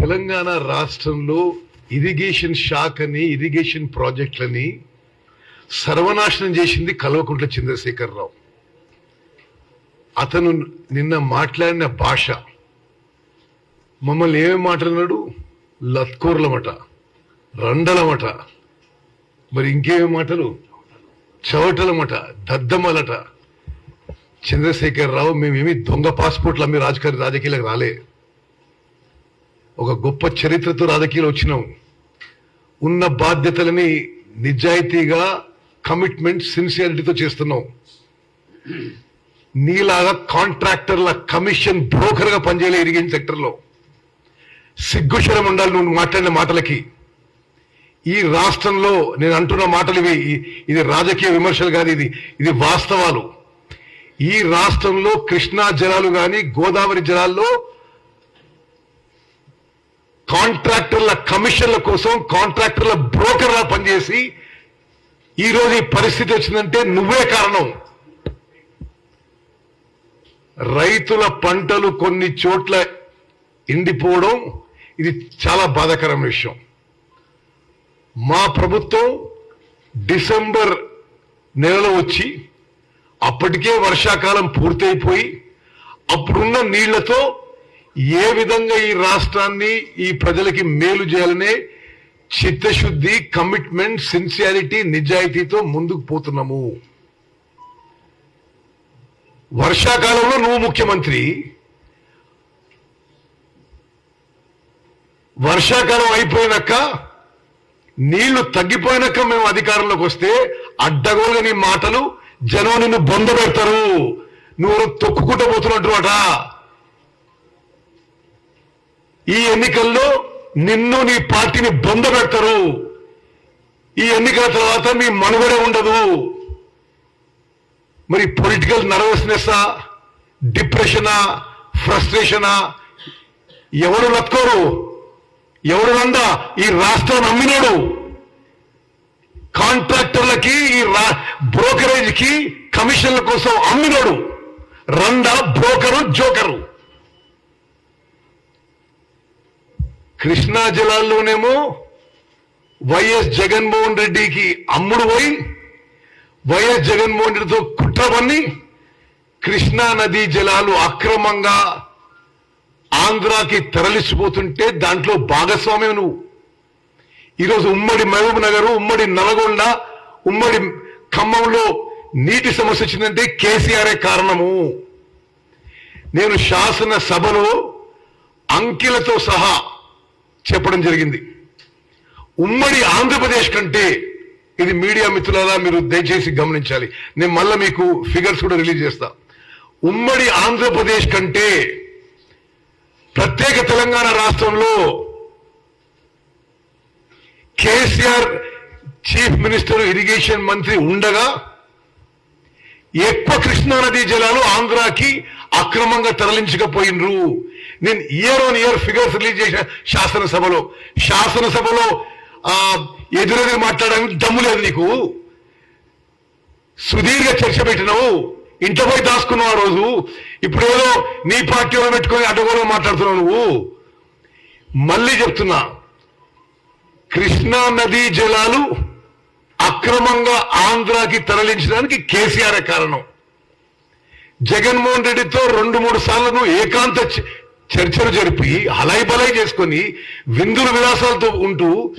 తెలంగాణ రాష్ట్రంలో irrigation shock అని irrigation ప్రాజెక్టులని సర్వనాశనం చేసింది కల్వకుంట్ల చంద్రశేఖరరావు. అతను నిన్న మాట్లాడిన భాష మమ్మల్ని ఏమేమి మాట్లాడినాడు? లత్కోర్లమట రండలమట మరి ఇంకేమేమి మాటలు? చవటలమట దద్దమ్మలట. చంద్రశేఖరరావు మేమేమి దొంగ పాస్పోర్ట్లు అమ్మి రాజకీయ రాజకీయాలకు రాలే. ఒక గొప్ప చరిత్రతో రాజకీయాలు వచ్చినాం ఉన్న బాధ్యతలని నిజాయితీగా కమిట్మెంట్ సిన్సియారిటీతో చేస్తున్నాం నీలాగా కాంట్రాక్టర్ల కమిషన్ బ్రోకర్గా పనిచేయలే ఇరిగేషన్ సెక్టర్లో. సిగ్గుశరం ఉండాలి నువ్వు మాట్లాడిన మాటలకి. ఈ రాష్ట్రంలో నేను అంటున్న మాటలు ఇవి ఇది రాజకీయ విమర్శలు కాదు ఇది ఇది వాస్తవాలు. ఈ రాష్ట్రంలో కృష్ణా జలాలు కానీ గోదావరి జలాల్లో కాంట్రాక్టర్ల కమిషన్ల కోసం కాంట్రాక్టర్ల బ్రోకర్లా పనిచేసి ఈ రోజు ఈ పరిస్థితి వచ్చిందంటే నువ్వే కారణం. రైతుల పంటలు కొన్ని చోట్ల ఎండిపోవడం ఇది చాలా బాధాకరమైన విషయం. మా ప్రభుత్వం డిసెంబర్ నెలలో వచ్చి అప్పటికే వర్షాకాలం పూర్తయిపోయి అప్పుడున్న నీళ్ళతో ఏ విధంగా ఈ రాష్ట్రాన్ని ఈ ప్రజలకి మేలు చేయాలనే చిత్తశుద్ధి కమిట్మెంట్ సిన్సియారిటీ నిజాయితీతో ముందుకు పోతున్నాము. వర్షాకాలంలో నువ్వు ముఖ్యమంత్రి. వర్షాకాలం అయిపోయినాక నీళ్ళు తగ్గిపోయినాక మేము అధికారంలోకి వస్తే అడ్డగోలుగా నీ మాటలు జనం నిన్ను బొంద పెడతారు నువ్వు తొక్కుకుంటూ పోతున్నట్టు అట. ఈ ఎన్నికల్లో నిన్ను నీ పార్టీని బంద పెడతారు. ఈ ఎన్నికల తర్వాత మీ మనుగడే ఉండదు. మరి పొలిటికల్ నర్వస్నెస్సా డిప్రెషనా ఫ్రస్ట్రేషనా ఎవరు లత్కోరు ఎవరు నందా? ఈ రాష్ట్రం అమ్మినాడు కాంట్రాక్టర్లకి ఈ బ్రోకరేజ్కి కమిషన్ల కోసం అమ్మినాడు. రండా బ్రోకరు జోకరు. కృష్ణా జలాల్లోనేమో వైఎస్ జగన్మోహన్ రెడ్డికి అమ్ముడు పోయి వైఎస్ జగన్మోహన్ రెడ్డితో కుట్రబన్ని కృష్ణా నదీ జలాలు అక్రమంగా ఆంధ్రాకి తరలిసిపోతుంటే దాంట్లో భాగస్వామ్యం నువ్వు. ఈరోజు ఉమ్మడి మహబూబ్ నగర్ ఉమ్మడి నల్గొండ ఉమ్మడి ఖమ్మంలో నీటి సమస్య వచ్చిందంటే కేసీఆరే కారణము. నేను శాసన సభలో అంకెలతో సహా చెప్పడం జరిగింది. ఉమ్మడి ఆంధ్రప్రదేశ్ కంటే ఇది మీడియా మిత్రులారా మీరు దయచేసి గమనించాలి. నేను మళ్ళీ మీకు ఫిగర్స్ కూడా రిలీజ్ చేస్తా. ఉమ్మడి ఆంధ్రప్రదేశ్ కంటే ప్రత్యేక తెలంగాణ రాష్ట్రంలో కేసీఆర్ చీఫ్ మినిస్టర్ ఇరిగేషన్ మంత్రి ఉండగా ఎక్కువ కృష్ణానదీ జలాలు ఆంధ్రాకి అక్రమంగా తరలించకపోయినరు. నేను year on year figures release చేసిన శాసనసభలో. శాసనసభలో ఎదురెదురు మాట్లాడడానికి దమ్ము లేదు నీకు. సుదీర్ఘ చర్చ పెట్టినావు. ఇంట్లో పోయి దాచుకున్నావు ఆ రోజు. ఇప్పుడు ఏదో నీ పార్టీ వాళ్ళు పెట్టుకొని అడ్డగోలు మాట్లాడుతున్నావు నువ్వు. మళ్ళీ చెప్తున్నా. కృష్ణా నదీ జలాలు అక్రమంగా ఆంధ్రాకి తరలించడానికి కేసీఆర్ కారణం? జగన్మోహన్ రెడ్డితో రెండు మూడు సార్లు నువ్వు ఏకాంత చర్చలు జరిపి హలాయి చేసుకొని విందుల విలాసాలతో ఉంటూ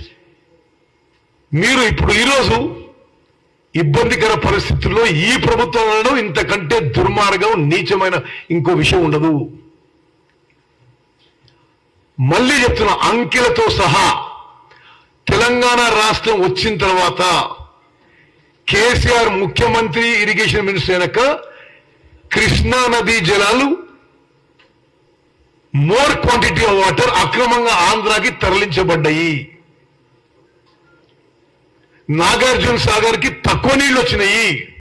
మీరు ఇప్పుడు ఈరోజు ఇబ్బందికర పరిస్థితుల్లో ఈ ప్రభుత్వం అనడం ఇంతకంటే దుర్మార్గం నీచమైన ఇంకో విషయం ఉండదు. మళ్ళీ చెప్తున్నా అంకెలతో సహా తెలంగాణ రాష్ట్రం వచ్చిన తర్వాత కేసీఆర్ ముఖ్యమంత్రి ఇరిగేషన్ మినిస్టర్ అయినాక కృష్ణా నదీ జలాలు మోర్ క్వాంటిటీ ఆఫ్ వాటర్ అక్రమంగా ఆంధ్రాకి తరలించబడ్డాయి. నాగార్జున సాగర్కి తక్కువ నీళ్ళు వచ్చినాయి